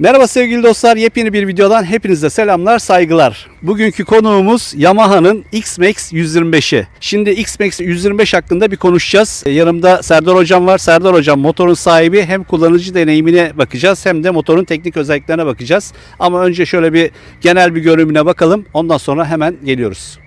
Merhaba sevgili dostlar. Yepyeni bir videodan hepinize selamlar, saygılar. Bugünkü konuğumuz Yamaha'nın X-Max 125'i. Şimdi X-Max 125 hakkında bir konuşacağız. Ee, Yanımda Serdar Hocam var. Serdar Hocam motorun sahibi. Hem kullanıcı deneyimine bakacağız hem de motorun teknik özelliklerine bakacağız. Ama önce şöyle bir genel bir görünümüne bakalım. Ondan sonra hemen geliyoruz.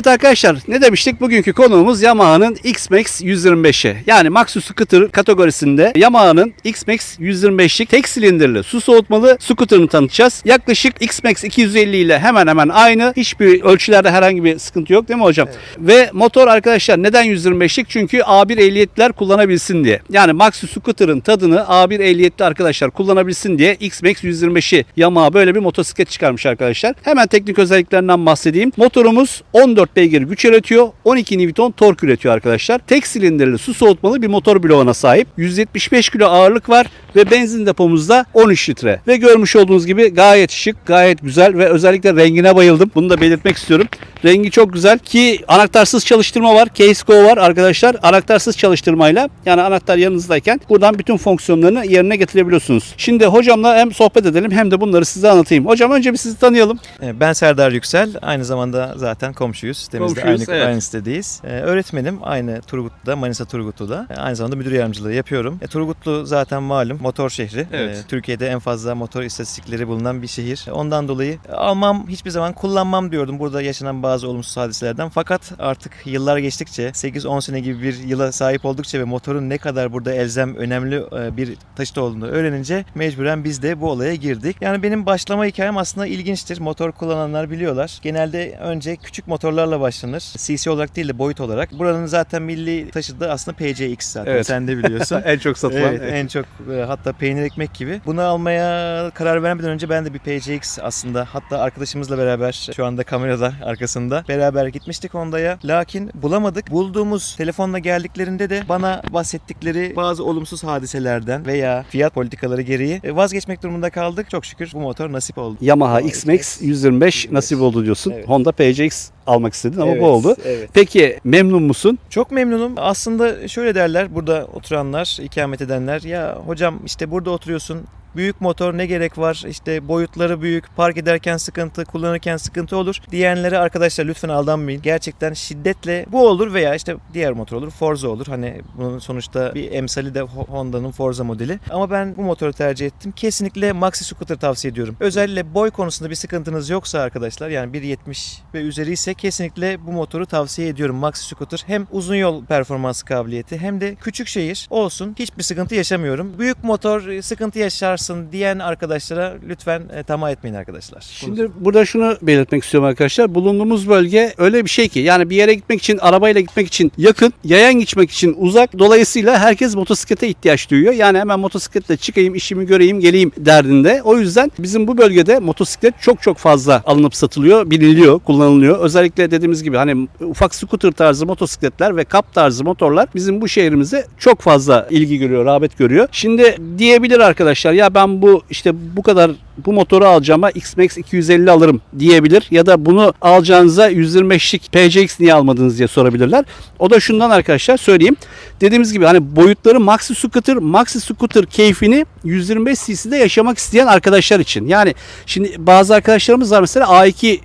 Evet arkadaşlar ne demiştik? Bugünkü konuğumuz Yamaha'nın X-Max 125'i. Yani Maxus Scooter kategorisinde Yamaha'nın X-Max 125'lik tek silindirli su soğutmalı scooter'ını tanıtacağız. Yaklaşık X-Max 250 ile hemen hemen aynı. Hiçbir ölçülerde herhangi bir sıkıntı yok değil mi hocam? Ve motor arkadaşlar neden 125'lik? Çünkü A1 ehliyetler kullanabilsin diye. Yani Maxus Scooter'ın tadını A1 ehliyetli arkadaşlar kullanabilsin diye X-Max 125'i Yamaha böyle bir motosiklet çıkarmış arkadaşlar. Hemen teknik özelliklerinden bahsedeyim. Motorumuz 14 beygir güç üretiyor. 12 Newton tork üretiyor arkadaşlar. Tek silindirli su soğutmalı bir motor bloğuna sahip. 175 kilo ağırlık var ve benzin depomuzda 13 litre. Ve görmüş olduğunuz gibi gayet şık, gayet güzel ve özellikle rengine bayıldım. Bunu da belirtmek istiyorum. Rengi çok güzel ki anahtarsız çalıştırma var. Case Go var arkadaşlar. Anahtarsız çalıştırmayla yani anahtar yanınızdayken buradan bütün fonksiyonlarını yerine getirebiliyorsunuz. Şimdi hocamla hem sohbet edelim hem de bunları size anlatayım. Hocam önce bir sizi tanıyalım. Ee, Ben Serdar Yüksel. Aynı zamanda zaten komşuyuz. Sitemizde Komşuyuz, aynı, evet. aynı sitedeyiz. Ee, öğretmenim. Aynı Turgutlu'da, Manisa Turgutlu'da. Ee, aynı zamanda müdür yardımcılığı yapıyorum. E, Turgutlu zaten malum motor şehri. Evet. Ee, Türkiye'de en fazla motor istatistikleri bulunan bir şehir. Ondan dolayı almam, hiçbir zaman kullanmam diyordum burada yaşanan bazı olumsuz hadiselerden. Fakat artık yıllar geçtikçe, 8-10 sene gibi bir yıla sahip oldukça ve motorun ne kadar burada elzem, önemli e, bir taşıt olduğunu öğrenince mecburen biz de bu olaya girdik. Yani benim başlama hikayem aslında ilginçtir. Motor kullananlar biliyorlar. Genelde önce küçük motorlarla başlanır. CC olarak değil de boyut olarak. Buranın zaten milli taşıdığı aslında PCX zaten. Evet. Sen de biliyorsun. en çok satılan. Evet, en çok e, hatta peynir ekmek gibi. Bunu almaya karar vermeden önce ben de bir PCX aslında hatta arkadaşımızla beraber şu anda kamerada arkasında beraber gitmiştik Honda'ya. Lakin bulamadık. Bulduğumuz telefonla geldiklerinde de bana bahsettikleri bazı olumsuz hadiselerden veya fiyat politikaları gereği e, vazgeçmek durumunda kaldık. Çok şükür bu motor nasip oldu. Yamaha Yamaha X-Max 125 nasip oldu diyorsun. Evet. Honda PCX almak istedin ama Evet, bu oldu. Evet. Peki memnun musun? Çok memnunum. Aslında şöyle derler burada oturanlar, ikamet edenler. Ya hocam işte burada oturuyorsun. Büyük motor ne gerek var? İşte boyutları büyük, park ederken sıkıntı, kullanırken sıkıntı olur. Diyenlere arkadaşlar lütfen aldanmayın. Gerçekten şiddetle bu olur veya işte diğer motor olur. Forza olur. Hani bunun sonuçta bir emsali de Ho- Honda'nın Forza modeli. Ama ben bu motoru tercih ettim. Kesinlikle Maxi Scooter tavsiye ediyorum. Özellikle boy konusunda bir sıkıntınız yoksa arkadaşlar yani 1.70 ve üzeri ise kesinlikle bu motoru tavsiye ediyorum. Maxi Scooter hem uzun yol performans kabiliyeti hem de küçük şehir olsun hiçbir sıkıntı yaşamıyorum. Büyük motor e, sıkıntı yaşarsın diyen arkadaşlara lütfen e, tamah etmeyin arkadaşlar. Şimdi burada şunu belirtmek istiyorum arkadaşlar. Bulunduğumuz bölge öyle bir şey ki yani bir yere gitmek için arabayla gitmek için yakın, yayan gitmek için uzak. Dolayısıyla herkes motosiklete ihtiyaç duyuyor. Yani hemen motosikletle çıkayım, işimi göreyim, geleyim derdinde. O yüzden bizim bu bölgede motosiklet çok çok fazla alınıp satılıyor, biliniyor, kullanılıyor. Özellikle dediğimiz gibi hani ufak scooter tarzı motosikletler ve kap tarzı motorlar bizim bu şehrimizde çok fazla ilgi görüyor, rağbet görüyor. Şimdi diyebilir arkadaşlar ya ben bu işte bu kadar bu motoru alacağıma X-Max 250 alırım diyebilir ya da bunu alacağınıza 125'lik PCX niye almadınız diye sorabilirler. O da şundan arkadaşlar söyleyeyim. Dediğimiz gibi hani boyutları Maxi Scooter, Maxi Scooter keyfini 125 cc'de yaşamak isteyen arkadaşlar için. Yani şimdi bazı arkadaşlarımız var mesela A2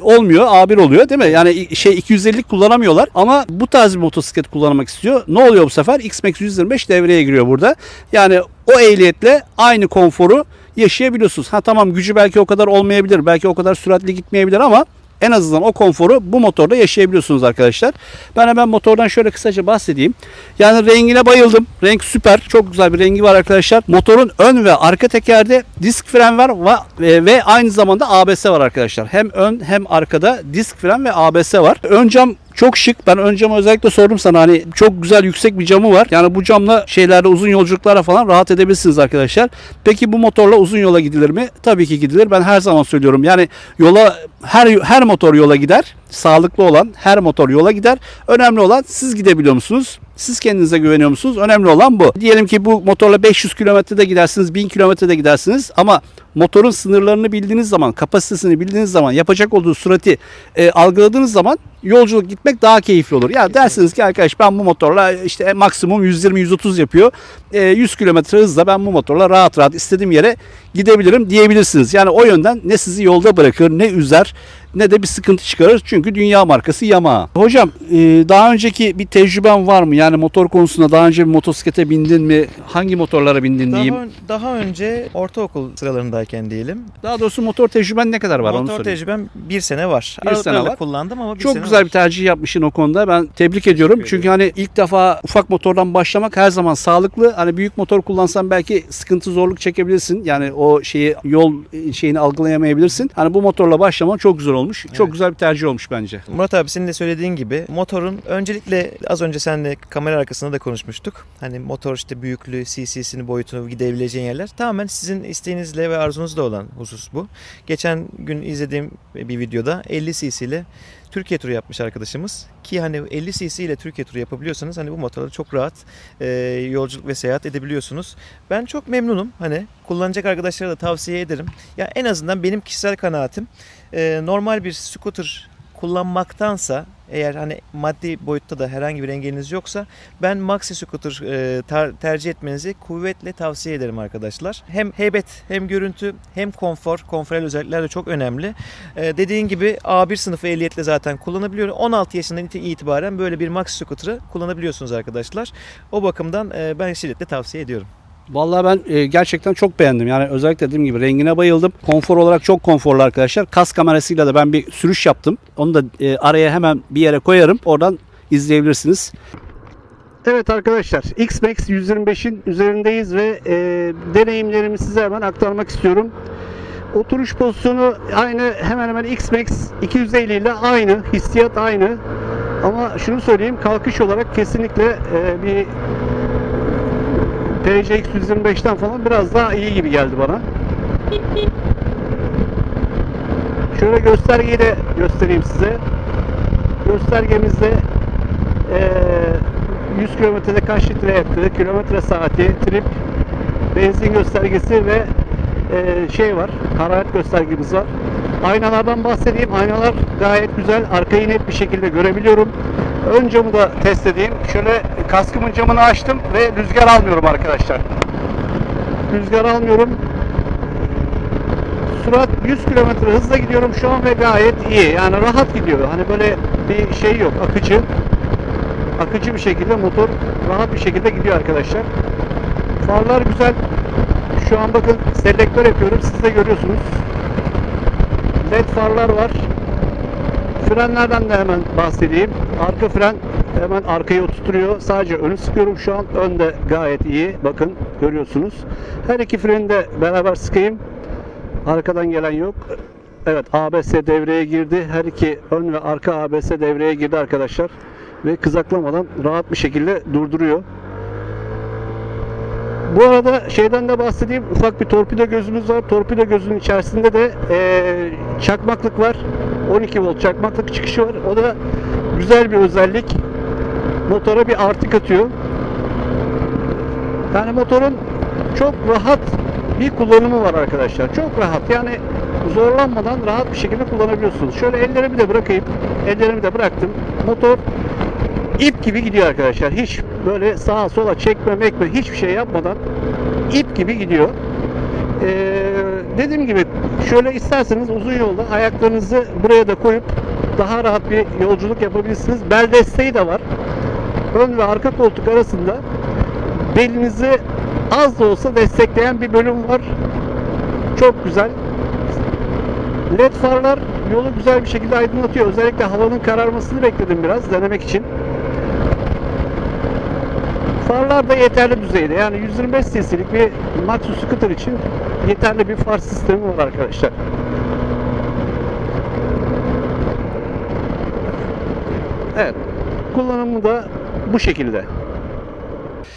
olmuyor A1 oluyor değil mi? Yani şey 250'lik kullanamıyorlar ama bu tarz bir motosiklet kullanmak istiyor. Ne oluyor bu sefer? X-Max 125 devreye giriyor burada. Yani o ehliyetle aynı konforu yaşayabiliyorsunuz. Ha tamam gücü belki o kadar olmayabilir. Belki o kadar süratli gitmeyebilir ama en azından o konforu bu motorda yaşayabiliyorsunuz arkadaşlar. Ben hemen motordan şöyle kısaca bahsedeyim. Yani rengine bayıldım. Renk süper. Çok güzel bir rengi var arkadaşlar. Motorun ön ve arka tekerde disk fren var va- ve, ve aynı zamanda ABS var arkadaşlar. Hem ön hem arkada disk fren ve ABS var. Ön cam Çok şık. Ben ön özellikle sordum sana hani çok güzel yüksek bir camı var. Yani bu camla şeylerde uzun yolculuklara falan rahat edebilirsiniz arkadaşlar. Peki bu motorla uzun yola gidilir mi? Tabii ki gidilir. Ben her zaman söylüyorum. Yani yola her her motor yola gider. Sağlıklı olan her motor yola gider. Önemli olan siz gidebiliyor musunuz? Siz kendinize güveniyor musunuz? Önemli olan bu. Diyelim ki bu motorla 500 kilometrede gidersiniz, 1000 kilometrede gidersiniz ama motorun sınırlarını bildiğiniz zaman, kapasitesini bildiğiniz zaman, yapacak olduğu sürati e, algıladığınız zaman yolculuk gitmek daha keyifli olur. Ya dersiniz ki arkadaş ben bu motorla işte maksimum 120-130 yapıyor. E, 100 kilometre hızla ben bu motorla rahat rahat istediğim yere gidebilirim diyebilirsiniz. Yani o yönden ne sizi yolda bırakır, ne üzer, ne de bir sıkıntı çıkarır. Çünkü dünya markası Yamaha. Hocam e, daha önceki bir tecrüben var mı? Yani motor konusunda daha önce bir motosiklete bindin mi? Hangi motorlara bindin diyeyim. Daha, daha önce ortaokul sıralarındayken diyelim. Daha doğrusu motor tecrüben ne kadar var onu Motor sorayım. tecrübem bir sene var. Bir sene var. kullandım ama bir Çok sene güzel var. bir tercih yapmışsın o konuda. Ben tebrik ediyorum. Teşekkür Çünkü hani ilk defa ufak motordan başlamak her zaman sağlıklı. Hani büyük motor kullansan belki sıkıntı zorluk çekebilirsin. Yani o şeyi yol şeyini algılayamayabilirsin. Hani bu motorla başlaman çok güzel olmuş. Çok Evet. güzel bir tercih olmuş bence. Murat abi senin de söylediğin gibi motorun öncelikle az önce seninle kamera arkasında da konuşmuştuk. Hani motor işte büyüklüğü, CC'sini, boyutunu gidebileceğin yerler tamamen sizin isteğinizle ve arzunuzla olan husus bu. Geçen gün izlediğim bir videoda 50 cc ile Türkiye turu yapmış arkadaşımız. Ki hani 50 cc ile Türkiye turu yapabiliyorsanız hani bu motorla çok rahat e, yolculuk ve seyahat edebiliyorsunuz. Ben çok memnunum. Hani kullanacak arkadaşlara da tavsiye ederim. Ya en azından benim kişisel kanaatim e, normal bir scooter kullanmaktansa eğer hani maddi boyutta da herhangi bir engeliniz yoksa ben Maxi Scooter e, tar- tercih etmenizi kuvvetle tavsiye ederim arkadaşlar. Hem heybet hem görüntü hem konfor, konforel özellikler de çok önemli. E, dediğin gibi A1 sınıfı ehliyetle zaten kullanabiliyor. 16 yaşından iti- itibaren böyle bir Maxi Scooter'ı kullanabiliyorsunuz arkadaşlar. O bakımdan e, ben şiddetle tavsiye ediyorum. Vallahi ben e, gerçekten çok beğendim. Yani özellikle dediğim gibi rengine bayıldım. Konfor olarak çok konforlu arkadaşlar. Kas kamerasıyla da ben bir sürüş yaptım. Onu da e, araya hemen bir yere koyarım. Oradan izleyebilirsiniz. Evet arkadaşlar X-Max 125'in üzerindeyiz ve e, deneyimlerimi size hemen aktarmak istiyorum. Oturuş pozisyonu aynı hemen hemen X-Max 250 ile aynı. Hissiyat aynı. Ama şunu söyleyeyim kalkış olarak kesinlikle e, bir PCX 125'ten falan biraz daha iyi gibi geldi bana. Şöyle göstergeyi de göstereyim size. Göstergemizde eee 100 kilometrede kaç litre yaktığı, kilometre saati, trip, benzin göstergesi ve eee, şey var, hararet göstergemiz var. Aynalardan bahsedeyim. Aynalar gayet güzel. Arkayı net bir şekilde görebiliyorum. Ön camı da test edeyim. Şöyle kaskımın camını açtım ve rüzgar almıyorum arkadaşlar. Rüzgar almıyorum. Sürat 100 km hızla gidiyorum şu an ve gayet iyi. Yani rahat gidiyor. Hani böyle bir şey yok. Akıcı. Akıcı bir şekilde motor rahat bir şekilde gidiyor arkadaşlar. Farlar güzel. Şu an bakın selektör yapıyorum. Siz de görüyorsunuz. LED farlar var. Frenlerden de hemen bahsedeyim. Arka fren hemen arkaya oturtuyor. Sadece önü sıkıyorum şu an. Ön de gayet iyi. Bakın görüyorsunuz. Her iki freni de beraber sıkayım. Arkadan gelen yok. Evet ABS devreye girdi. Her iki ön ve arka ABS devreye girdi arkadaşlar. Ve kızaklamadan rahat bir şekilde durduruyor. Bu arada şeyden de bahsedeyim. Ufak bir torpido gözümüz var. Torpido gözünün içerisinde de eee, çakmaklık var. 12 volt çakmaklık çıkışı var. O da güzel bir özellik. Motora bir artı katıyor. Yani motorun çok rahat bir kullanımı var arkadaşlar. Çok rahat. Yani zorlanmadan rahat bir şekilde kullanabiliyorsunuz. Şöyle ellerimi de bırakayım. Ellerimi de bıraktım. Motor ip gibi gidiyor arkadaşlar. Hiç böyle sağa sola çekme mekme hiçbir şey yapmadan ip gibi gidiyor. Ee, dediğim gibi şöyle isterseniz uzun yolda ayaklarınızı buraya da koyup daha rahat bir yolculuk yapabilirsiniz. Bel desteği de var. Ön ve arka koltuk arasında belinizi az da olsa destekleyen bir bölüm var. Çok güzel. LED farlar yolu güzel bir şekilde aydınlatıyor. Özellikle havanın kararmasını bekledim biraz denemek için. Farlar da yeterli düzeyde. Yani 125 cc'lik bir Maxus scooter için yeterli bir far sistemi var arkadaşlar. Evet. Kullanımı da bu şekilde.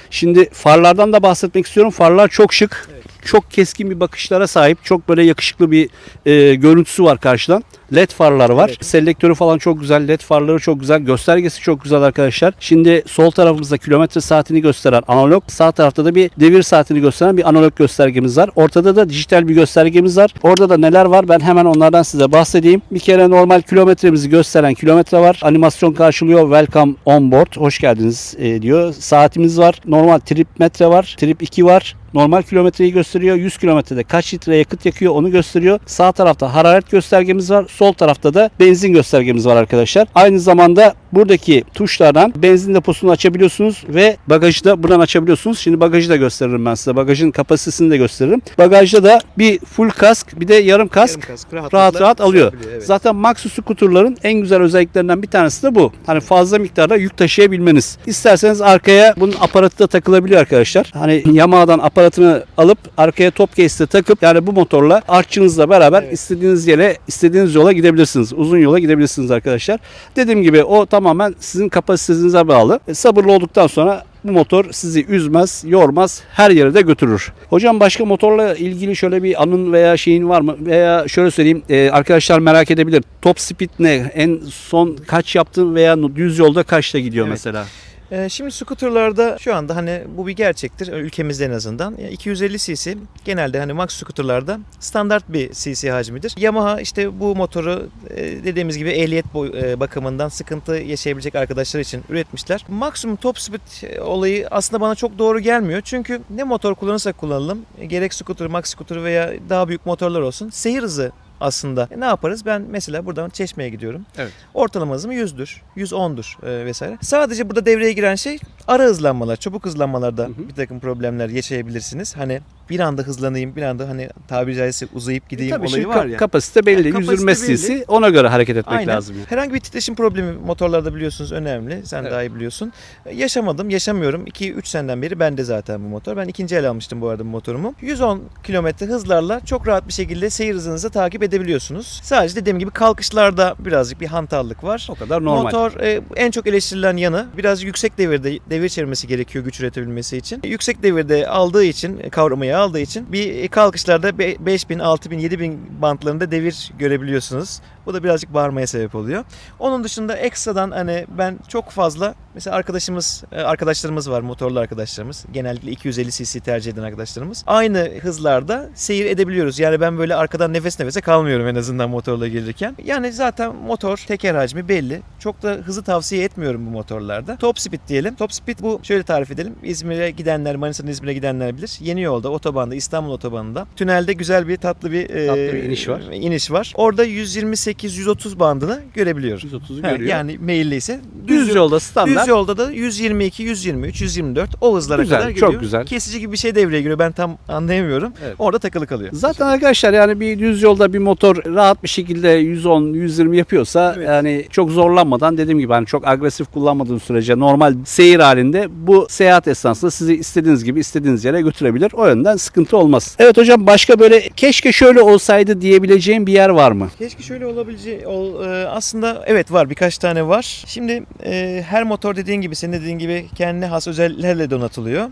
Şimdi farlardan da bahsetmek istiyorum. Farlar çok şık. Çok keskin bir bakışlara sahip. Çok böyle yakışıklı bir e, görüntüsü var karşıdan. LED farlar var. Evet. Selektörü falan çok güzel. LED farları çok güzel. Göstergesi çok güzel arkadaşlar. Şimdi sol tarafımızda kilometre saatini gösteren analog. Sağ tarafta da bir devir saatini gösteren bir analog göstergemiz var. Ortada da dijital bir göstergemiz var. Orada da neler var ben hemen onlardan size bahsedeyim. Bir kere normal kilometremizi gösteren kilometre var. Animasyon karşılıyor. Welcome on board. Hoş geldiniz e, diyor. Saatimiz var. Normal trip metre var. Trip 2 var. Normal kilometreyi gösteriyor. 100 kilometrede kaç litre yakıt yakıyor onu gösteriyor. Sağ tarafta hararet göstergemiz var. Sol tarafta da benzin göstergemiz var arkadaşlar. Aynı zamanda buradaki tuşlardan benzin deposunu açabiliyorsunuz ve bagajı da buradan açabiliyorsunuz. Şimdi bagajı da gösteririm ben size. Bagajın kapasitesini de gösteririm. Bagajda da bir full kask bir de yarım kask Yarım kask rahat rahatlıkla rahat alıyor. sığabiliyor, evet. Zaten Maxus skuterların en güzel özelliklerinden bir tanesi de bu. Hani fazla miktarda yük taşıyabilmeniz. İsterseniz arkaya bunun aparatı da takılabiliyor arkadaşlar. Hani Yamaha'dan aparatını alıp arkaya top case'de takıp yani bu motorla artçınızla beraber Evet. istediğiniz yere, istediğiniz yola gidebilirsiniz. Uzun yola gidebilirsiniz arkadaşlar. Dediğim gibi o tamamen sizin kapasitenize bağlı. E, sabırlı olduktan sonra bu motor sizi üzmez, yormaz, her yere de götürür. Hocam başka motorla ilgili şöyle bir anın veya şeyin var mı? Veya şöyle söyleyeyim, e, arkadaşlar merak edebilir. Top speed ne? En son kaç yaptın veya düz yolda kaçta gidiyor Evet. mesela? Ee, şimdi scooterlarda şu anda hani bu bir gerçektir ülkemizde en azından. Yani 250 cc genelde hani max scooterlarda standart bir cc hacmidir. Yamaha işte bu motoru e, dediğimiz gibi ehliyet e, bakımından sıkıntı yaşayabilecek arkadaşlar için üretmişler. Maksimum top speed e, olayı aslında bana çok doğru gelmiyor. Çünkü ne motor kullanırsak kullanalım e, gerek scooter, max scooter veya daha büyük motorlar olsun seyir hızı aslında. E, ne yaparız? Ben mesela buradan Çeşme'ye gidiyorum. Evet. Ortalama hızım 100'dür, 110'dur e, vesaire. Sadece burada devreye giren şey ara hızlanmalar, çabuk hızlanmalarda Hı hı. bir takım problemler yaşayabilirsiniz. Hani bir anda hızlanayım, bir anda hani tabiri caizse uzayıp gideyim Tabii olayı şimdi var ya. kapasite belli. Yani 120 kapasite cc ona göre hareket etmek Aynen. lazım. Yani. Herhangi bir titreşim problemi motorlarda biliyorsunuz önemli. Sen Evet. daha iyi biliyorsun. E, Yaşamadım, yaşamıyorum. 2-3 seneden beri bende zaten bu motor. Ben ikinci el almıştım bu arada bu motorumu. 110 kilometre hızlarla çok rahat bir şekilde seyir hızınızı takip edebiliyorsunuz. Sadece dediğim gibi kalkışlarda birazcık bir hantallık var. O kadar normal. Motor e, en çok eleştirilen yanı biraz yüksek devirde devir çevirmesi gerekiyor güç üretebilmesi için. Yüksek devirde aldığı için e, kavramayı aldığı için bir kalkışlarda be- 5000, 6000, 7000 bantlarında devir görebiliyorsunuz. Bu da birazcık bağırmaya sebep oluyor. Onun dışında ekstradan hani ben çok fazla mesela arkadaşımız e, arkadaşlarımız var motorlu arkadaşlarımız. Genellikle 250 cc tercih eden arkadaşlarımız. Aynı hızlarda seyir edebiliyoruz. Yani ben böyle arkadan nefes nefese kalmıyorum en azından motorla gelirken. Yani zaten motor teker hacmi belli. Çok da hızı tavsiye etmiyorum bu motorlarda. Top speed diyelim. Top speed bu şöyle tarif edelim. İzmir'e gidenler, Manisa'dan İzmir'e gidenler bilir. Yeni yolda, otobanda, İstanbul otobanında. Tünelde güzel bir tatlı bir, e, Tatlı bir iniş var. iniş var. Orada 128-130 bandını görebiliyorum. 130'u Ha, görüyor. Yani meyilli ise düz yolda standart. Düz yolda da 122, 123, 124 o hızlara Güzel, kadar çok güzel. Kesici gibi bir şey devreye giriyor. Ben tam anlayamıyorum. Evet. Orada takılı kalıyor. Zaten arkadaşlar yani bir düz yolda bir motor rahat bir şekilde 110 120 yapıyorsa Evet. yani çok zorlanmadan dediğim gibi hani çok agresif kullanmadığın sürece normal seyir halinde bu seyahat esnasında sizi istediğiniz gibi istediğiniz yere götürebilir. O yönden sıkıntı olmaz. Evet hocam başka böyle keşke şöyle olsaydı diyebileceğim bir yer var mı? Keşke şöyle olabileceği ol, e, aslında evet var birkaç tane var. Şimdi e, her motor dediğin gibi senin dediğin gibi kendine has özelliklerle donatılıyor.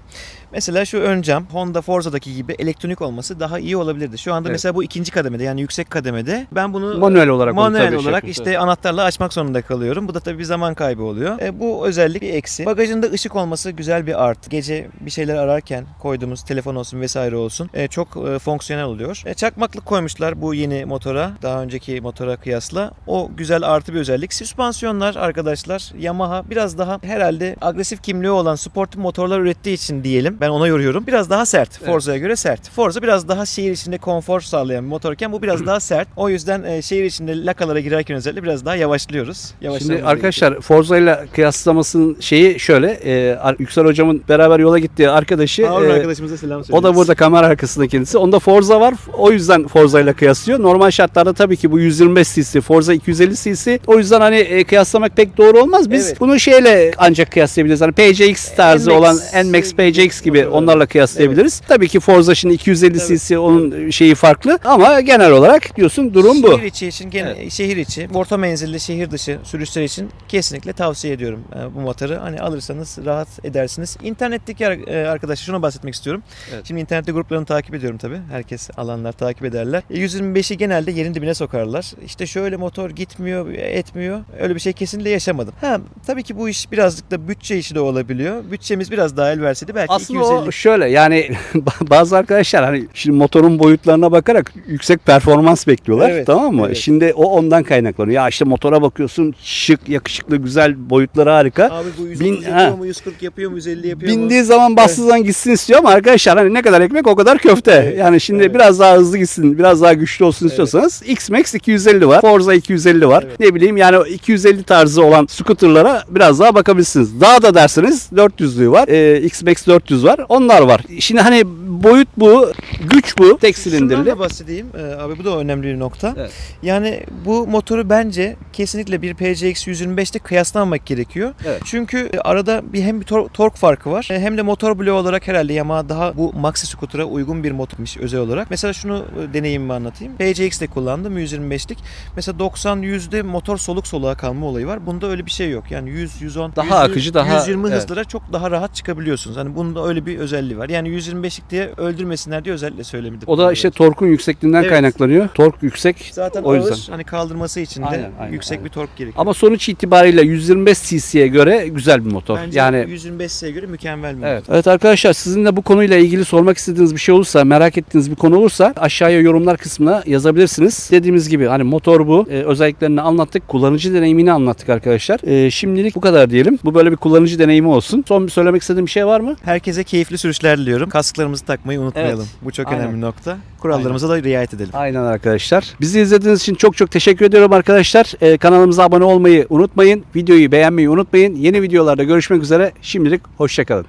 Mesela şu ön cam Honda Forza'daki gibi elektronik olması daha iyi olabilirdi. Şu anda Evet. mesela bu ikinci kademede yani yüksek kademede ben bunu Manuel olarak onu manuel tabii şey olarak yapıyoruz, işte anahtarla açmak zorunda kalıyorum. Bu da tabii bir zaman kaybı oluyor. E, bu özellik bir eksi. Bagajında ışık olması güzel bir artı. Gece bir şeyler ararken koyduğumuz telefon olsun vesaire olsun e, çok e, fonksiyonel oluyor. E, çakmaklık koymuşlar bu yeni motora. Daha önceki motora kıyasla. O güzel artı bir özellik. Süspansiyonlar arkadaşlar Yamaha biraz daha herhalde agresif kimliği olan sportif motorlar ürettiği için diyelim. Ben ona yoruyorum. Biraz daha sert. Forza'ya göre sert. Forza biraz daha şehir içinde konfor sağlayan bir motorken bu biraz daha sert. O yüzden e, şehir içinde lakalara girerken özellikle biraz daha yavaşlıyoruz. Şimdi Yavaşlamamız arkadaşlar Forza ile kıyaslamasının şeyi şöyle e, Ar- Yüksel hocamın beraber yola gittiği arkadaşı gerekiyor. Harun e, arkadaşımıza selam O söylüyoruz. da burada kamera arkasında kendisi. Onda Forza var. O yüzden Forza ile kıyaslıyor. Normal şartlarda tabii ki bu 125 cc, Forza 250 cc. O yüzden hani e, kıyaslamak pek doğru olmaz. Biz Evet. bunu şeyle ancak kıyaslayabiliriz. Hani PCX tarzı NMAX olan NMAX PCX gibi gibi onlarla kıyaslayabiliriz. Tabii ki Forza şimdi 250 Tabii. cc onun şeyi farklı ama genel olarak diyorsun durum bu. Şehir içi için gene şehir içi, orta menzilli şehir dışı sürüşler için kesinlikle tavsiye ediyorum e, bu motoru. Hani alırsanız rahat edersiniz. İnternetteki ar- e, arkadaşlar şuna bahsetmek istiyorum. Evet. Şimdi internette gruplarını takip ediyorum tabii. Herkes alanlar takip ederler. E, 125'i genelde yerin dibine sokarlar. İşte şöyle motor gitmiyor, etmiyor. Öyle bir şey kesinlikle yaşamadım. Ha tabii ki bu iş birazcık da bütçe işi de olabiliyor. Bütçemiz biraz daha el verseydi belki Aslında 250 o şöyle yani bazı arkadaşlar hani şimdi motorun boyutlarına bakarak yüksek performans bekliyorlar Evet, tamam mı? evet. Şimdi o ondan kaynaklanıyor. Ya işte motora bakıyorsun şık, yakışıklı, güzel boyutları harika. Abi bu 130 Bin- yapıyor ha. mu, 140 yapıyor mu, 150 yapıyor mu? Bindiği zaman bastığı zaman gitsin istiyor ama arkadaşlar hani ne kadar ekmek o kadar köfte. Evet, yani şimdi evet. biraz daha hızlı gitsin, biraz daha güçlü olsun Evet. istiyorsanız X-Max 250 var. Forza 250 var. Evet. Ne bileyim yani o 250 tarzı olan scooterlara biraz daha bakabilirsiniz. Daha da derseniz 400'lüğü var. Ee, X-Max 400 var. Onlar var. Şimdi hani boyut bu, güç bu. Tek Şundan silindirli. da bahsedeyim. Ee, abi bu da önemli bir nokta. Evet. Yani bu motoru bence kesinlikle bir PCX 125'te kıyaslamamak gerekiyor. Evet. Çünkü arada bir hem bir tor- tork farkı var e, hem de motor bloğu olarak herhalde Yamaha daha bu maxi scooter'a uygun bir motormuş özel olarak. Mesela şunu e, deneyimimi anlatayım. PCX'te kullandım 125'lik. Mesela 90 100'de motor soluk soluğa kalma olayı var. Bunda öyle bir şey yok. Yani 100 110 Daha 100, akıcı, daha- 120 evet. hızlara çok daha rahat çıkabiliyorsunuz. Hani bunda öyle bir özelliği var. Yani 125'lik diye öldürmesinler diye özellikle söylemedim. O da işte torkun yüksekliğinden Evet. kaynaklanıyor. Tork yüksek. Zaten O ağır yüzden. hani kaldırması için de Aynen, aynen, yüksek aynen. bir tork gerekiyor. Ama sonuç itibariyle 125 cc'ye göre güzel bir motor. Bence yani 125'e göre mükemmel bir Evet. motor. Evet arkadaşlar sizin de bu konuyla ilgili sormak istediğiniz bir şey olursa, merak ettiğiniz bir konu olursa aşağıya yorumlar kısmına yazabilirsiniz. Dediğimiz gibi hani motor bu. Ee, özelliklerini anlattık. Kullanıcı deneyimini anlattık arkadaşlar. Ee, şimdilik bu kadar diyelim. Bu böyle bir kullanıcı deneyimi olsun. Son bir söylemek istediğim bir şey var mı? Herkese keyifli sürüşler diliyorum. Kasklarımızı takmayı unutmayalım. Evet. Bu çok Aynen. önemli nokta. Kurallarımıza da riayet edelim. Aynen arkadaşlar. Bizi izlediğiniz için çok çok teşekkür ediyorum arkadaşlar. Ee, kanalımıza abone olmayı unutmayın. Videoyu beğenmeyi unutmayın. Yeni videolarda görüşmek üzere. Şimdilik hoşçakalın.